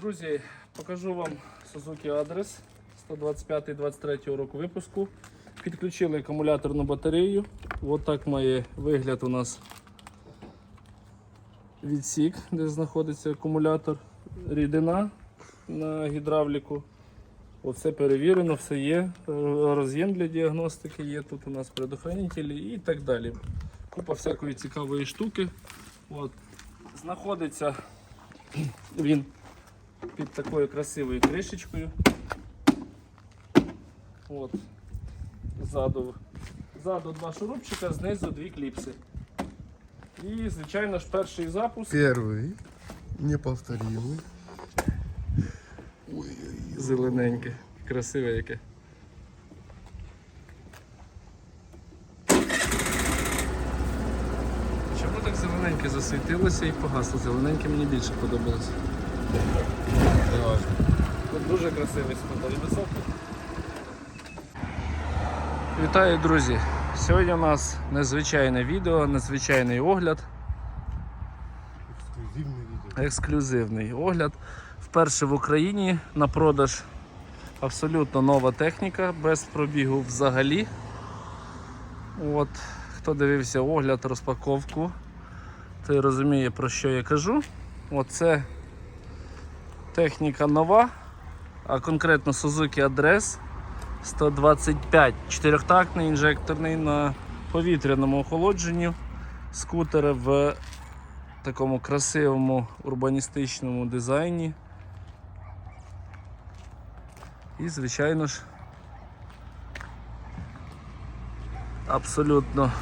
Друзі, покажу вам Suzuki адрес 125-23 року випуску. Підключили акумуляторну батарею. Ось так має вигляд у нас відсік, де знаходиться акумулятор, рідина на гідравліку. Оце перевірено, все є. Роз'єм для діагностики є. Тут у нас предохранителі і так далі. Купа всякої цікавої штуки. От. Знаходиться він під такою красивою кришечкою. От. Ззаду, ззаду два шурупчика, знизу дві кліпси. І, звичайно ж, перший запуск Первый, неповторимый. зелененьке, красиве яке. Чому так зелененьке засвітилося і погасло? Зелененьке мені більше подобалося. Тут дуже красивий і високий. Вітаю, друзі! Сьогодні у нас незвичайне відео, незвичайний огляд, Эксклюзивный видео. ексклюзивний огляд. Вперше в Україні на продаж абсолютно нова техніка, без пробігу взагалі. От, хто дивився огляд, розпаковку, той розуміє про що я кажу. Оце техніка нова, а конкретно Suzuki Address 125 чотирьохтактний інжекторний на повітряному охолодженні. Скутера в такому красивому урбаністичному дизайні. І, звичайно ж, абсолютно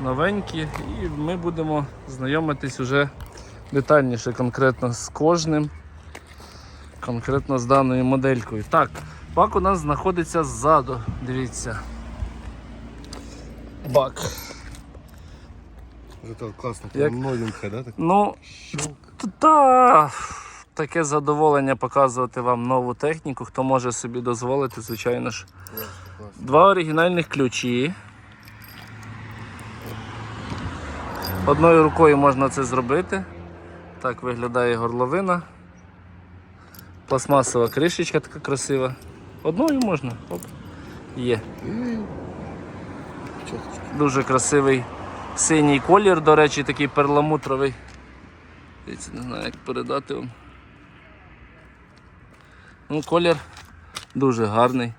новенькі, і ми будемо знайомитись уже детальніше конкретно з кожним, конкретно з даною моделькою. Так, бак у нас знаходиться ззаду, дивіться. Бак. Это классно, Як- прям новенькая, да? Так? Ну, Та таке задоволення показувати вам нову техніку, хто може собі дозволити, звичайно ж. Классно. Два оригінальних ключі. Одною рукою можна це зробити. Так виглядає горловина. Пластмасова кришечка така красива. Одною можна. Оп. Є. Дуже красивий синій колір, до речі, такий перламутровий. Дивіться, не знаю, як передати вам. Ну, колір дуже гарний,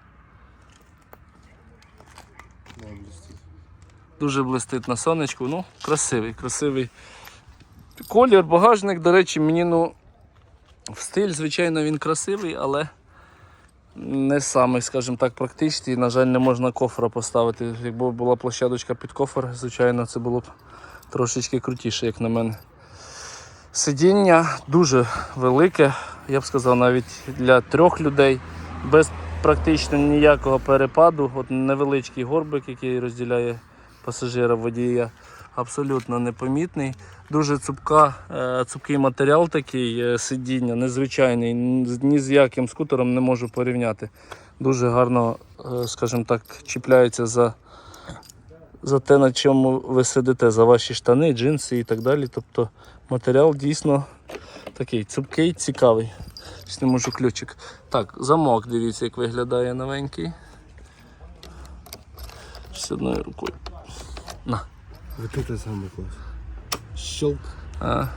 дуже блистить на сонечку. Ну, красивий, красивий колір, багажник, до речі, мені ну, в стиль, звичайно, він красивий, але не самий, скажімо так, практичний. На жаль, не можна кофра поставити. Якби була площадочка під кофр, звичайно, це було б трошечки крутіше, як на мене. Сидіння дуже велике, я б сказав, навіть для трьох людей, без практично ніякого перепаду. От невеличкий горбик, який розділяє пасажира водія, абсолютно непомітний. Дуже цупка, е, цупкий матеріал такий е, сидіння, незвичайний, ні з- яким скутером не можу порівняти. Дуже гарно, е, скажімо так, чіпляється за, за те, на чому ви сидите, за ваші штани, джинси і так далі. Тобто матеріал дійсно такий цупкий, цікавий. Не можу ключик. Так, замок, дивіться, як виглядає новенький. З одною рукою. На. Вот это самый класс. Щелк. А.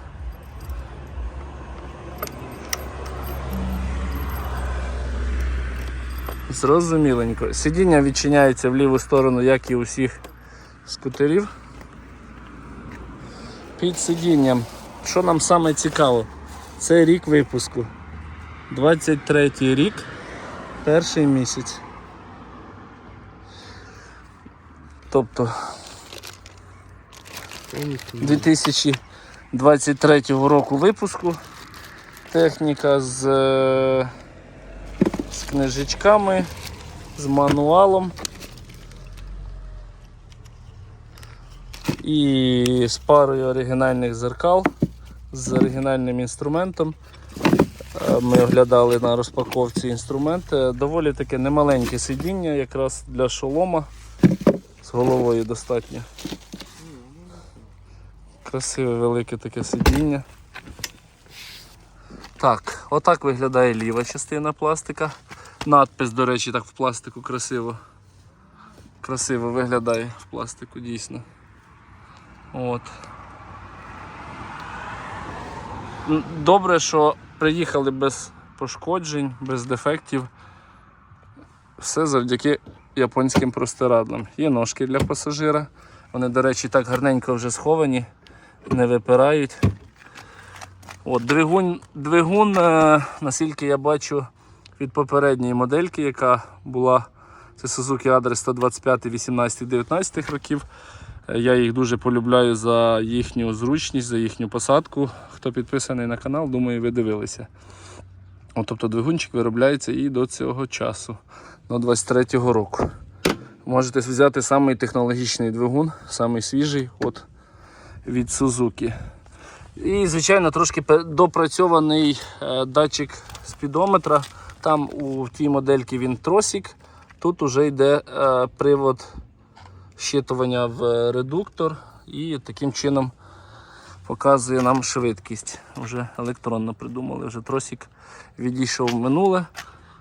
Зрозуміленько. Сидіння відчиняється в ліву сторону, як і у всіх скутерів. Під сидінням. Що нам саме цікаво? Це рік випуску. 23 рік, перший місяць. Тобто. 2023 року випуску. Техніка з, е, з книжечками, з мануалом і з парою оригінальних зеркал, з оригінальним інструментом. Е, Ми оглядали на розпаковці інструмент. Е, Доволі таке немаленьке сидіння, якраз для шолома. З головою достатньо. Красиве велике таке сидіння. Так, Отак виглядає ліва частина пластика. Надпис, до речі, так в пластику красиво. Красиво виглядає в пластику, дійсно. От. Добре, що приїхали без пошкоджень, без дефектів. Все завдяки японським простирадлам. Є ножки для пасажира. Вони, до речі, так гарненько вже сховані, не випирають. От, двигун, двигун, е, наскільки я бачу, від попередньої модельки, яка була це Suzuki Адрес 125, 18, 19 років. Е, Я їх дуже полюбляю за їхню зручність, за їхню посадку. Хто підписаний на канал, думаю, ви дивилися. От, тобто двигунчик виробляється і до цього часу, до 23-го року. Можете взяти самий технологічний двигун, самий свіжий от, від Suzuki. І, звичайно, трошки допрацьований е, датчик спідометра. Там у тій модельці він тросик. Тут уже йде е, привод щитування в редуктор і таким чином показує нам швидкість. Вже електронно придумали, вже тросик відійшов в минуле.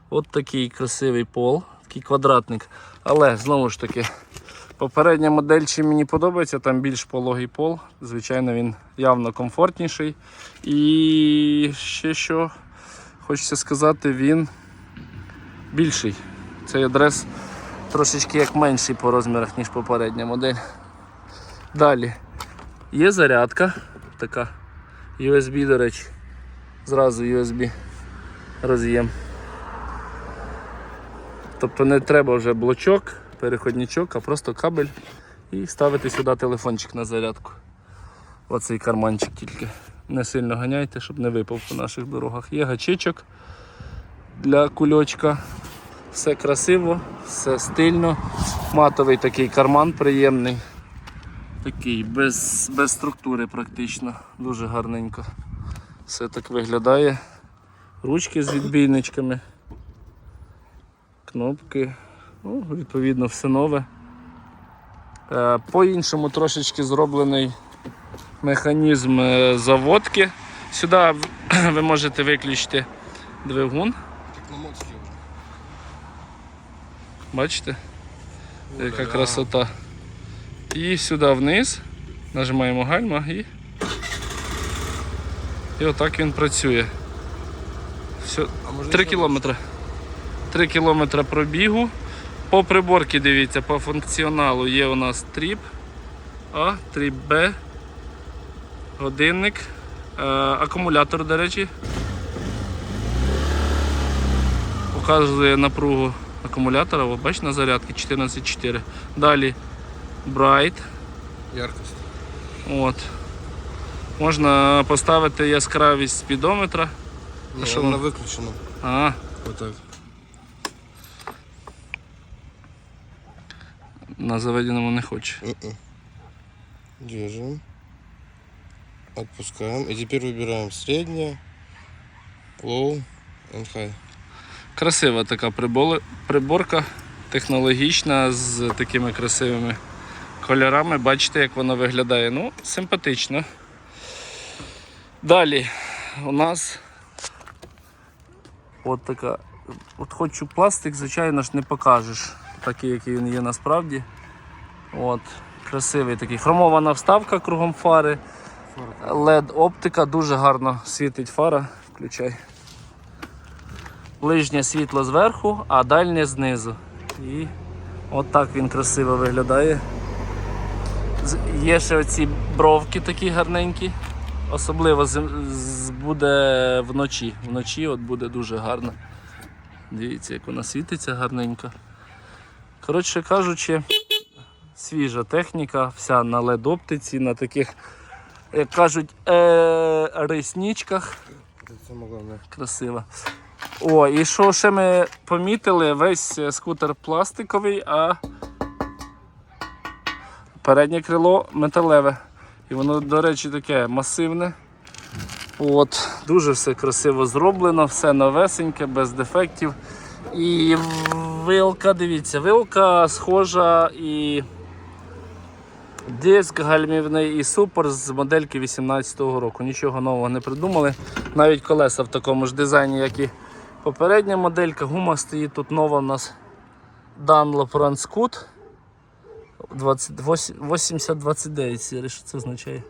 От такий красивий пол, такий квадратник. Але знову ж таки, попередня модель чим мені подобається, там більш пологий пол. Звичайно, він явно комфортніший. І ще що хочеться сказати, він більший. Цей адрес трошечки як менший по розмірах, ніж попередня модель. Далі є зарядка, така USB, до речі. Зразу USB роз'єм. Тобто не треба вже блочок, переходничок, а просто кабель і ставити сюди телефончик на зарядку. Оцей карманчик тільки. Не сильно ганяйте, щоб не випав по наших дорогах. Є гачичок для кульочка. Все красиво, все стильно. Матовий такий карман приємний. Такий, без, без структури практично. Дуже гарненько. Все так виглядає. Ручки з відбійничками. Кнопки. Ну, відповідно, все нове. Е, По-іншому трошечки зроблений механізм е, заводки. Сюди ви можете виключити двигун. Бачите? Яка красота. І сюди вниз. Нажимаємо гальма і. І отак він працює. Все. 3 кілометри. 3 кілометри пробігу. По приборці дивіться, по функціоналу є у нас тріп А, тріп Б, годинник, е, акумулятор, до речі. Показує напругу акумулятора, О, бачите, на зарядці 14,4. Далі Bright. Яркость. От. Можна поставити яскравість спідометра. Не, що она он? выключена. А, Вот на заведеному не хоче. Держим. Отпускаем. И теперь выбираем среднее, low and high. Красива така приборка, технологічна, з такими красивими кольорами. Бачите, як воно виглядає. Ну, симпатично. Далі у нас от така. От хочу пластик, звичайно ж, не покажеш, такий, який він є насправді. От, красивий такий. Хромована вставка кругом фари. LED оптика дуже гарно світить фара. Включай. Ближнє світло зверху, а дальнє знизу. І от так він красиво виглядає. Є ще оці бровки такі гарненькі. Особливо буде вночі. Вночі от буде дуже гарно. Дивіться, як вона світиться гарненько. Коротше кажучи, свіжа техніка, вся на LED-оптиці, на таких, як кажуть, е- реснічках. Это самое. Красиво. О, і що ще ми помітили, весь е, скутер пластиковий, а переднє крило металеве. І воно, до речі, таке масивне. От, дуже все красиво зроблено, все новесеньке, без дефектів. І вилка, дивіться, вилка схожа і Диск гальмівний і супер з модельки 18-го року. Нічого нового не придумали. Навіть колеса в такому ж дизайні, як і попередня моделька. Гума стоїть тут нова у нас Dunlop Run Scoot 8029 сірий, що це означає?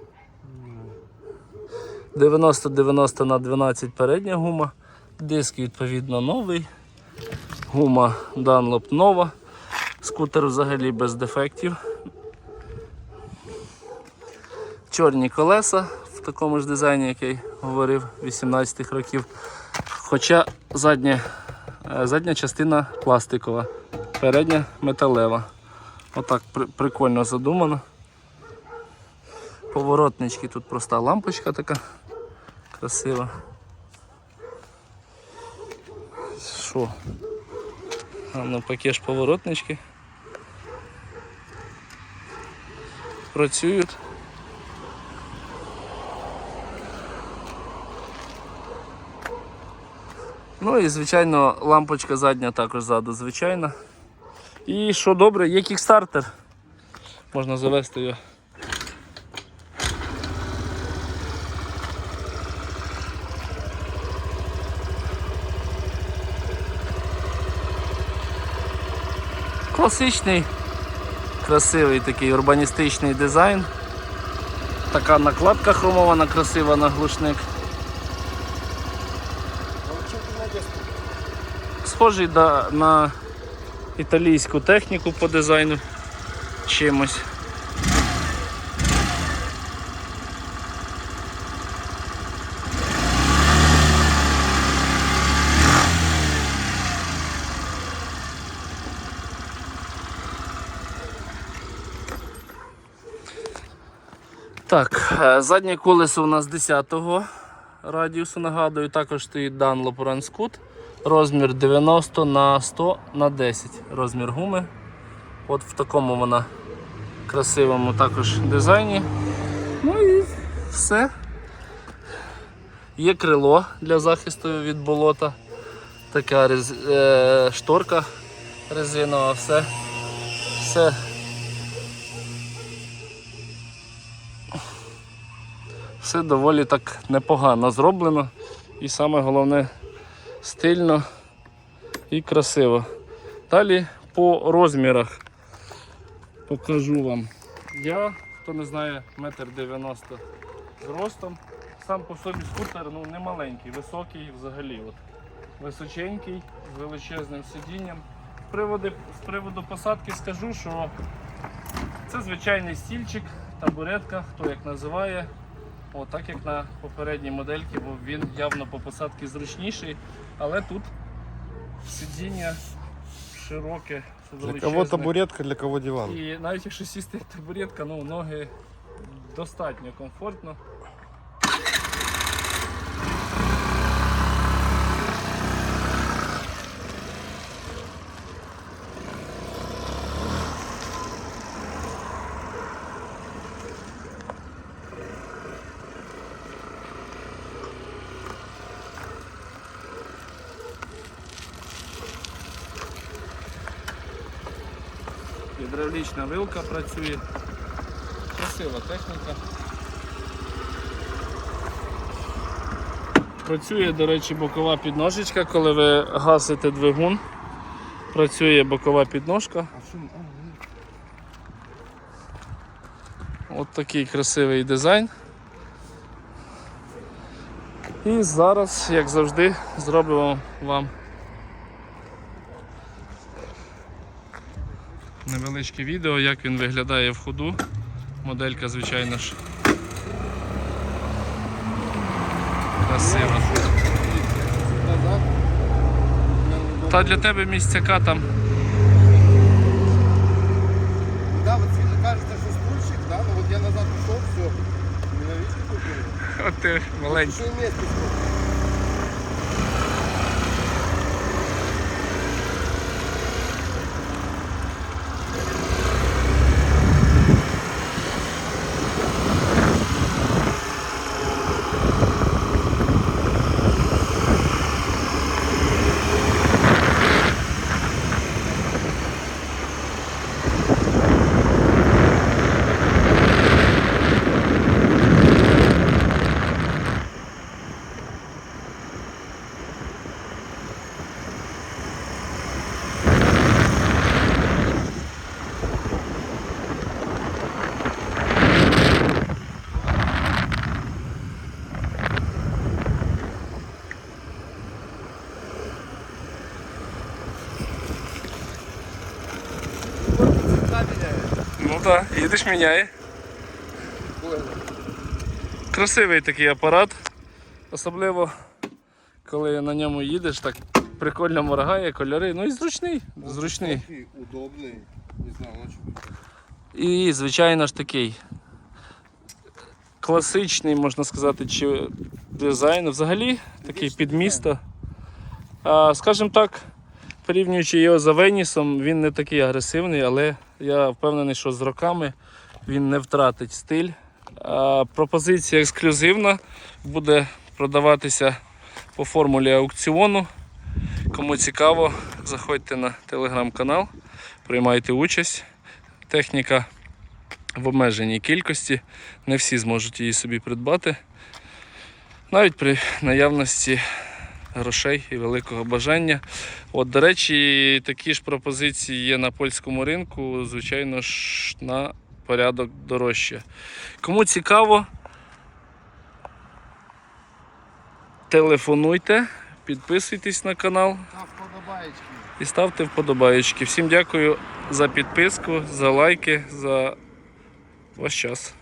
90-90 на 12 передня гума. Диск відповідно новий. Гума Dunlop нова. Скутер взагалі без дефектів. Чорні колеса в такому ж дизайні, який говорив 18-х років. Хоча задня, е, задня частина пластикова, передня металева. Отак при- прикольно задумано. Поворотнички, тут проста лампочка така красива. Що? А ну пакеш поворотнички. Працюють. Ну і звичайно лампочка задня також ззаду звичайна. І що добре, є кікстартер. Можна завести його. Класичний, красивий такий урбаністичний дизайн. Така накладка хромована, красива на глушник. Схожий на італійську техніку по дизайну чимось. Так, е, заднє колесо у нас 10-го радіусу, нагадую, також стоїть Dunlop Run. Розмір 90 на 100 на 10 розмір гуми. От в такому вона красивому також дизайні. Ну і все. Є крило для захисту від болота. Така рез... е... шторка резинова, все. Все все доволі так непогано зроблено. І саме головне стильно і красиво. Далі по розмірах покажу вам. Я, хто не знає, метр 90 зростом. Сам по собі скутер ну, не маленький, високий взагалі. От. Височенький, з величезним сидінням. З приводу, з приводу посадки скажу, що це звичайний стільчик, табуретка, хто як називає. О, так як на попередній модельці, бо він явно по посадці зручніший, але тут сидіння широке, Для кого табуретка, для кого диван. І навіть якщо сісти табуретка, ну ноги достатньо комфортно. Гідравлічна вилка працює. Красива техніка. Працює, до речі, бокова підножечка, коли ви гасите двигун. Працює бокова підножка. От такий красивий дизайн. І зараз, як завжди, зробимо вам невеличке відео, як він виглядає в ходу. Моделька, звичайно ж. Красива. Та для тебе місцяка там. Да, вот сильно кажется, что стульчик, да, но вот я назад ушел, все. От ти маленький. Еще и сколько. Так, їдеш міняє. Красивий такий апарат. Особливо, коли на ньому їдеш, так прикольно моргає, кольори. Ну і зручний. Зручний. Удобний. Не знаю. І, звичайно ж, такий класичний, можна сказати, чи дизайн. Взагалі такий під місто. Скажімо так, порівнюючи його з Авенісом, він не такий агресивний, але я впевнений, що з роками він не втратить стиль. Пропозиція ексклюзивна буде продаватися по формулі аукціону. Кому цікаво, заходьте на телеграм-канал, приймайте участь. Техніка в обмеженій кількості, не всі зможуть її собі придбати. Навіть при наявності грошей і великого бажання. От, до речі, такі ж пропозиції є на польському ринку, звичайно ж, на порядок дорожче. Кому цікаво, телефонуйте, підписуйтесь на канал і ставте вподобаєчки. Всім дякую за підписку, за лайки, за ваш час.